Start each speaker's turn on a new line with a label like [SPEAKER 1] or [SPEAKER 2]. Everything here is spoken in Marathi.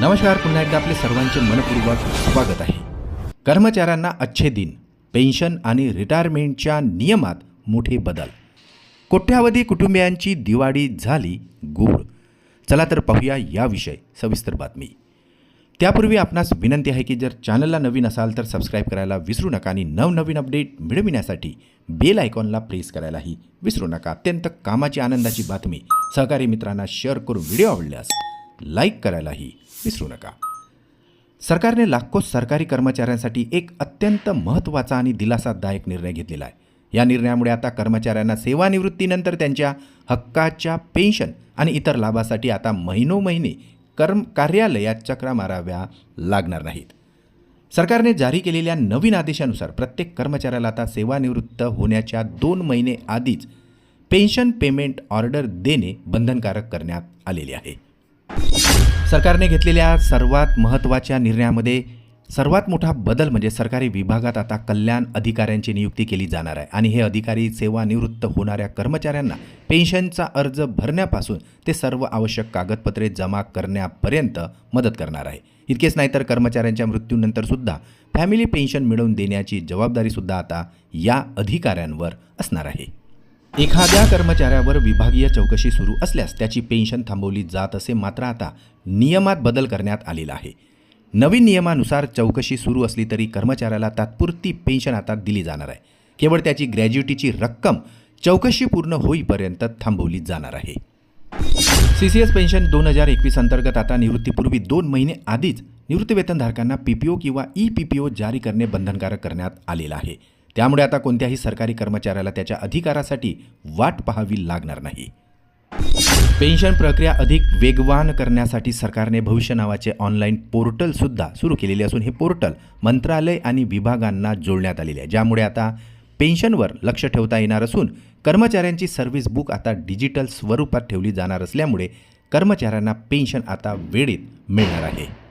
[SPEAKER 1] नमस्कार पुन्हा एकदा आपले सर्वांचे मनपूर्वक स्वागत आहे. कर्मचाऱ्यांना अच्छे दिन पेन्शन आणि रिटायरमेंटच्या नियमात मोठे बदल. कोट्यावधी कुटुंबियांची दिवाळी झाली गोड. चला तर पाहूया याविषयी सविस्तर बातमी. त्यापूर्वी आपणास विनंती आहे की जर चॅनलला नवीन असाल तर सबस्क्राईब करायला विसरू नका आणि नवनवीन अपडेट मिळविण्यासाठी बेल आयकॉनला प्रेस करायलाही विसरू नका. अत्यंत कामाची आनंदाची बातमी. सहकारी मित्रांना शेअर करून व्हिडिओ आवडल्यास लाईक करायलाही विसरू नका. सरकारने लाखो सरकारी कर्मचाऱ्यांसाठी एक अत्यंत महत्त्वाचा आणि दिलासादायक निर्णय घेतलेला आहे. या निर्णयामुळे आता कर्मचाऱ्यांना सेवानिवृत्तीनंतर त्यांच्या हक्काच्या पेन्शन आणि इतर लाभासाठी आता महिनोमहिने कर्म कार्यालयात चक्रा माराव्या लागणार नाहीत. सरकारने जारी केलेल्या नवीन आदेशानुसार प्रत्येक कर्मचाऱ्याला आता सेवानिवृत्त होण्याच्या दोन महिने आधीच पेन्शन पेमेंट ऑर्डर देणे बंधनकारक करण्यात आलेले आहे. सरकारने घेतलेल्या सर्वात महत्त्वाच्या निर्णयामध्ये सर्वात मोठा बदल म्हणजे सरकारी विभागात आता कल्याण अधिकाऱ्यांची नियुक्ती केली जाणार आहे. आणि हे अधिकारी सेवानिवृत्त होणाऱ्या कर्मचाऱ्यांना पेन्शनचा अर्ज भरण्यापासून ते सर्व आवश्यक कागदपत्रे जमा करण्यापर्यंत मदत करणार आहे. इतकेच नाही तर कर्मचाऱ्यांच्या मृत्यूनंतरसुद्धा फॅमिली पेन्शन मिळवून देण्याची जबाबदारीसुद्धा आता या अधिकाऱ्यांवर असणार आहे. एखाद्या कर्मचाऱ्यावर विभागीय चौकशी सुरू असल्यास त्याची पेन्शन थांबवली जात असे मात्र आता नियमात बदल करण्यात आलेला आहे. नवीन नियमानुसार चौकशी सुरू असली तरी कर्मचाऱ्याला तात्पुरती पेन्शन आता दिली जाणार आहे. केवळ त्याची ग्रॅज्युटीची रक्कम चौकशी पूर्ण होईपर्यंत थांबवली जाणार आहे. सी सी एस पेन्शन दोन हजार एकवीस अंतर्गत आता निवृत्तीपूर्वी दोन महिने आधीच निवृत्तीवेतनधारकांना पी पी ओ किंवा ई पी पी ओ जारी करणे बंधनकारक करण्यात आलेलं आहे. त्यामुळे आता कोणत्याही सरकारी कर्मचाऱ्याला त्याच्या अधिकारासाठी वाट पाहावी लागणार नाही. पेन्शन प्रक्रिया अधिक वेगवान करण्यासाठी सरकारने भविष्य नावाचे ऑनलाईन पोर्टलसुद्धा सुरू केलेले असून हे पोर्टल मंत्रालय आणि विभागांना जोडण्यात आलेले आहे. ज्यामुळे आता पेन्शनवर लक्ष ठेवता येणार असून कर्मचाऱ्यांची सर्व्हिस बुक आता डिजिटल स्वरूपात ठेवली जाणार असल्यामुळे कर्मचाऱ्यांना पेन्शन आता वेळेत मिळणार आहे.